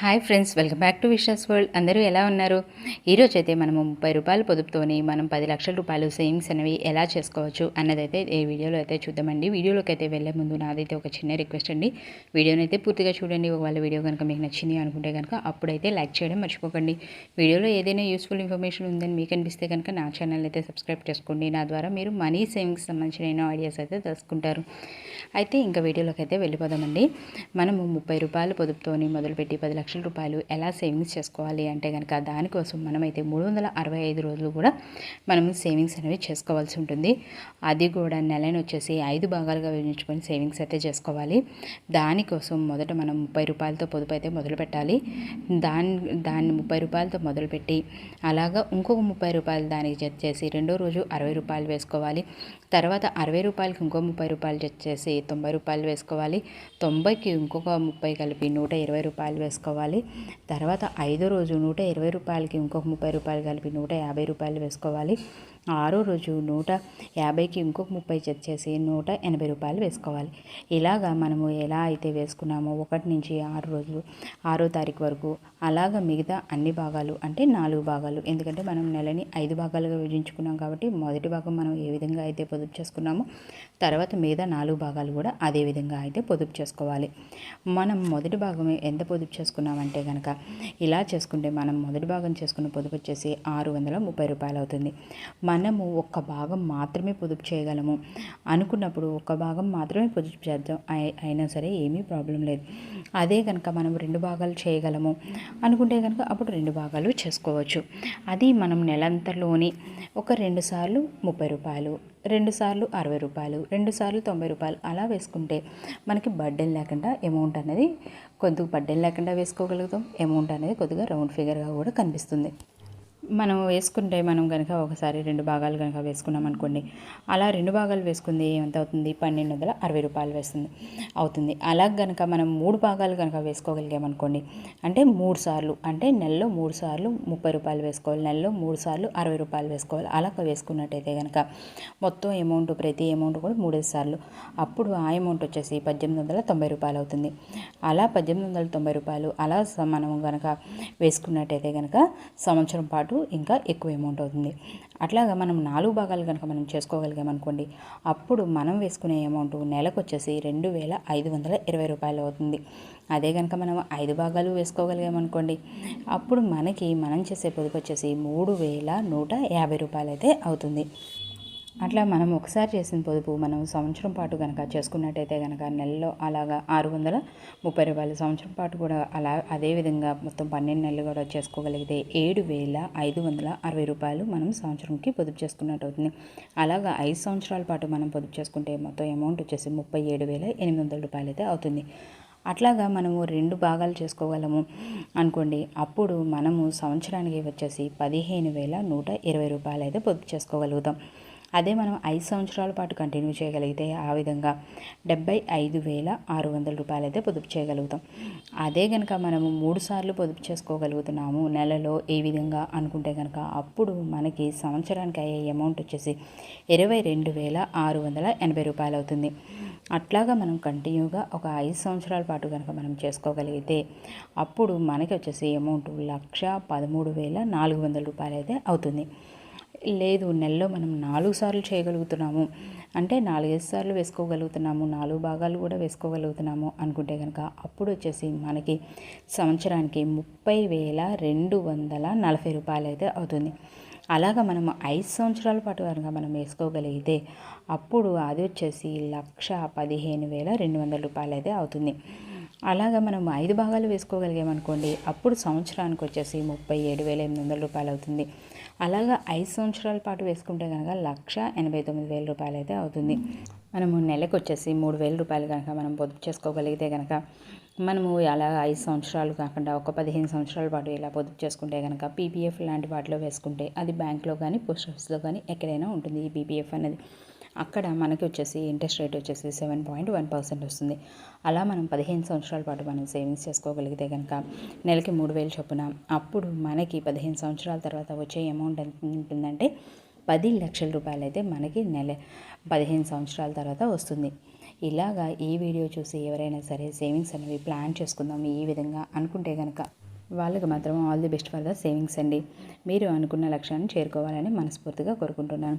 Hi friends welcome back to Vishu's world. అందరూ ఎలా ఉన్నారు? ఈరోజు అయితే మనము ముప్పై రూపాయల పొదుపుతోని మనం పది లక్షల రూపాయలు సేవింగ్స్ అనేవి ఎలా చేసుకోవచ్చు అన్నదైతే ఈ వీడియోలో అయితే చూద్దామండి. వీడియోలోకి అయితే వెళ్ళే ముందు నాదైతే ఒక చిన్న రిక్వెస్ట్ అండి. వీడియోని అయితే పూర్తిగా చూడండి. ఒకవేళ వీడియో కనుక మీకు నచ్చింది అనుకుంటే కనుక అప్పుడైతే లైక్ చేయడం మర్చిపోకండి. వీడియోలో ఏదైనా యూస్ఫుల్ ఇన్ఫర్మేషన్ ఉందని మీకు అనిపిస్తే కనుక నా ఛానల్ అయితే సబ్స్క్రైబ్ చేసుకోండి. నా ద్వారా మీరు మనీ సేవింగ్స్ సంబంధించిన ఐడియాస్ అయితే తెలుసుకుంటారు. అయితే ఇంకా వీడియోలోకి అయితే వెళ్ళిపోదామండి. మనము ముప్పై రూపాయల పొదుపుతోని మొదలుపెట్టి పది లక్షల రూపాయలు ఎలా సేవింగ్స్ చేసుకోవాలి అంటే కనుక దానికోసం మనమైతే మూడు వందల అరవై ఐదు రోజులు కూడా మనం సేవింగ్స్ అనేవి చేసుకోవాల్సి ఉంటుంది. అది కూడా నెలని వచ్చేసి ఐదు భాగాలుగా విభజించుకొని సేవింగ్స్ అయితే చేసుకోవాలి. దానికోసం మొదట మనం ముప్పై రూపాయలతో పొదుపు అయితే మొదలు పెట్టాలి. దాని దాన్ని ముప్పై రూపాయలతో మొదలుపెట్టి అలాగా ఇంకొక ముప్పై రూపాయలు దానికి జత చేసి రెండో రోజు అరవై రూపాయలు వేసుకోవాలి. తర్వాత అరవై రూపాయలకి ఇంకో ముప్పై రూపాయలు జత చేసి తొంభై రూపాయలు వేసుకోవాలి. తొంభైకి ఇంకొక ముప్పై కలిపి నూట ఇరవై రూపాయలు వేసుకోవాలి. తర్వాత ఐదో రోజు నూట ఇరవై రూపాయలకి ఇంకొక ముప్పై రూపాయలు కలిపి నూట యాభై రూపాయలు వేసుకోవాలి. ఆరో రోజు నూట యాభైకి ఇంకొక ముప్పై జత చేసి నూట ఎనభై రూపాయలు వేసుకోవాలి. ఇలాగా మనము ఎలా అయితే వేసుకున్నామో ఒకటి నుంచి ఆరు రోజులు ఆరో తారీఖు వరకు అలాగా మిగతా అన్ని భాగాలు అంటే నాలుగు భాగాలు. ఎందుకంటే మనం నెలని ఐదు భాగాలుగా విభజించుకున్నాం కాబట్టి మొదటి భాగం మనం ఏ విధంగా అయితే పొదుపు చేసుకున్నామో తర్వాత మిగతా నాలుగు భాగాలు కూడా అదే విధంగా అయితే పొదుపు చేసుకోవాలి. మనం మొదటి భాగం ఎంత పొదుపు చేసుకున్నామంటే కనుక ఇలా చేసుకుంటే మనం మొదటి భాగం చేసుకున్న పొదుపు వచ్చేసి ఆరు వందల ముప్పై రూపాయలు అవుతుంది. మనము ఒక్క భాగం మాత్రమే పొదుపు చేయగలము. అనుకున్నప్పుడు ఒక్క భాగం మాత్రమే పొదుపు చేద్దాం. అయినా సరే ఏమీ ప్రాబ్లం లేదు. అదే కనుక మనం రెండు భాగాలు చేయగలము. అనుకుంటే కనుక అప్పుడు రెండు భాగాలు చేసుకోవచ్చు. అది మనం నెలంతలోని ఒక రెండు సార్లు ముప్పై రూపాయలు రెండు సార్లు అరవై రూపాయలు రెండు సార్లు తొంభై రూపాయలు అలా వేసుకుంటే మనకి బర్డెన్ లేకుండా అమౌంట్ అనేది కొద్దిగా బర్డెన్ లేకుండా వేసుకోగలుగుతాం. అమౌంట్ అనేది కొద్దిగా రౌండ్ ఫిగర్గా కూడా కనిపిస్తుంది. మనం వేసుకుంటే మనం కనుక ఒకసారి రెండు భాగాలు కనుక వేసుకున్నాం అనుకోండి అలా రెండు భాగాలు వేసుకుంది ఎంత అవుతుంది పన్నెండు వందల అరవై రూపాయలు వేస్తుంది అవుతుంది. అలా కనుక మనం మూడు భాగాలు కనుక వేసుకోగలిగామనుకోండి అంటే మూడు సార్లు అంటే నెలలో మూడు సార్లు ముప్పై రూపాయలు వేసుకోవాలి నెలలో మూడు సార్లు అరవై రూపాయలు వేసుకోవాలి అలా వేసుకున్నట్టయితే కనుక మొత్తం అమౌంట్ ప్రతి అమౌంట్ కూడా మూడేసి సార్లు. అప్పుడు ఆ అమౌంట్ వచ్చేసి పద్దెనిమిది వందల తొంభై రూపాయలు అవుతుంది. అలా పద్దెనిమిది వందల తొంభై రూపాయలు అలా మనం కనుక వేసుకున్నట్టయితే కనుక సంవత్సరం పాటు ఇంకా ఎక్కువ అమౌంట్ అవుతుంది. అట్లాగా మనం నాలుగు భాగాలు కనుక మనం చేసుకోగలిగామనుకోండి అప్పుడు మనం వేసుకునే అమౌంట్ నెలకు వచ్చేసి రెండు వేల ఐదు వందల ఇరవై రూపాయలు అవుతుంది. అదే కనుక మనం ఐదు భాగాలు వేసుకోగలిగామనుకోండి అప్పుడు మనకి మనం చేసే పొదుపు వచ్చేసి మూడు వేల నూట యాభై రూపాయలు అయితే అవుతుంది. అట్లా మనం ఒకసారి చేసిన పొదుపు మనం సంవత్సరం పాటు కనుక చేసుకున్నట్టయితే కనుక నెలలో అలాగా ఆరు వందల ముప్పై రూపాయలు సంవత్సరం పాటు కూడా అలా అదే విధంగా మొత్తం పన్నెండు నెలలు కూడా చేసుకోగలిగితే ఏడు వేల ఐదు వందల అరవై రూపాయలు మనం సంవత్సరంకి పొదుపు చేసుకున్నట్టు అవుతుంది. అలాగా ఐదు సంవత్సరాల పాటు మనం పొదుపు చేసుకుంటే మొత్తం అమౌంట్ వచ్చేసి ముప్పై ఏడు వేల ఎనిమిది వందల రూపాయలు అయితే అవుతుంది. అట్లాగా మనము రెండు భాగాలు చేసుకోగలము అనుకోండి. అప్పుడు మనము సంవత్సరానికి వచ్చేసి పదిహేను వేల నూట ఇరవై రూపాయలు అయితే పొదుపు చేసుకోగలుగుతాం. అదే మనం ఐదు సంవత్సరాల పాటు కంటిన్యూ చేయగలిగితే ఆ విధంగా డెబ్బై ఐదు వేల ఆరు వందల రూపాయలు అయితే పొదుపు చేయగలుగుతాం. అదే కనుక మనము మూడు సార్లు పొదుపు చేసుకోగలుగుతున్నాము నెలలో ఏ విధంగా అనుకుంటే కనుక అప్పుడు మనకి సంవత్సరానికి అయ్యే అమౌంట్ వచ్చేసి ఇరవై రెండు వేల ఆరు వందల ఎనభై రూపాయలు అవుతుంది. అట్లాగా మనం కంటిన్యూగా ఒక ఐదు సంవత్సరాల పాటు కనుక మనం చేసుకోగలిగితే అప్పుడు మనకి వచ్చేసి అమౌంట్ లక్ష పదమూడు వేల నాలుగు వందల రూపాయలు అయితే అవుతుంది. లేదు నెలలో మనం నాలుగు సార్లు చేయగలుగుతున్నాము. అంటే నాలుగైదు సార్లు వేసుకోగలుగుతున్నాము నాలుగు భాగాలు కూడా వేసుకోగలుగుతున్నాము అనుకుంటే కనుక అప్పుడు వచ్చేసి మనకి సంవత్సరానికి ముప్పై వేల రెండు వందల నలభై రూపాయలు అయితే అవుతుంది. అలాగా మనం ఐదు సంవత్సరాల పాటు కనుక మనం వేసుకోగలిగితే అప్పుడు అది వచ్చేసి లక్ష పదిహేను వేల రెండు వందల రూపాయలు అయితే అవుతుంది. అలాగా మనం ఐదు భాగాలు వేసుకోగలిగామనుకోండి అప్పుడు సంవత్సరానికి వచ్చేసి ముప్పై ఏడు వేల ఎనిమిది వందల రూపాయలు అవుతుంది. అలాగా ఐదు సంవత్సరాల పాటు వేసుకుంటే కనుక లక్ష ఎనభై తొమ్మిది వేల రూపాయలు అయితే అవుతుంది. మనము నెలకు వచ్చేసి మూడు వేల రూపాయలు కనుక మనం పొదుపు చేసుకోగలిగితే కనుక మనము అలా ఐదు సంవత్సరాలు కాకుండా ఒక పదిహేను సంవత్సరాల పాటు ఇలా పొదుపు చేసుకుంటే కనుక పీపీఎఫ్ లాంటి వాటిలో వేసుకుంటే అది బ్యాంక్లో కానీ పోస్ట్ ఆఫీస్లో కానీ ఎక్కడైనా ఉంటుంది ఈ పీపీఎఫ్ అనేది. అక్కడ మనకి వచ్చేసి ఇంట్రెస్ట్ రేట్ వచ్చేసి సెవెన్ పాయింట్ వన్ పర్సెంట్ వస్తుంది. అలా మనం పదిహేను సంవత్సరాల పాటు మనం సేవింగ్స్ చేసుకోగలిగితే కనుక నెలకి మూడు వేలు చొప్పున అప్పుడు మనకి పదిహేను సంవత్సరాల తర్వాత వచ్చే అమౌంట్ ఎంత ఉంటుందంటే పది లక్షల రూపాయలు అయితే మనకి నెల పదిహేను సంవత్సరాల తర్వాత వస్తుంది. ఇలాగా ఈ వీడియో చూసి ఎవరైనా సరే సేవింగ్స్ అనేవి ప్లాన్ చేసుకుందాం ఈ విధంగా అనుకుంటే కనుక వాళ్ళకి మాత్రం all the best for the savings అండి. మీరు అనుకున్న లక్ష్యాన్ని చేరుకోవాలని మనస్ఫూర్తిగా కోరుకుంటున్నాను.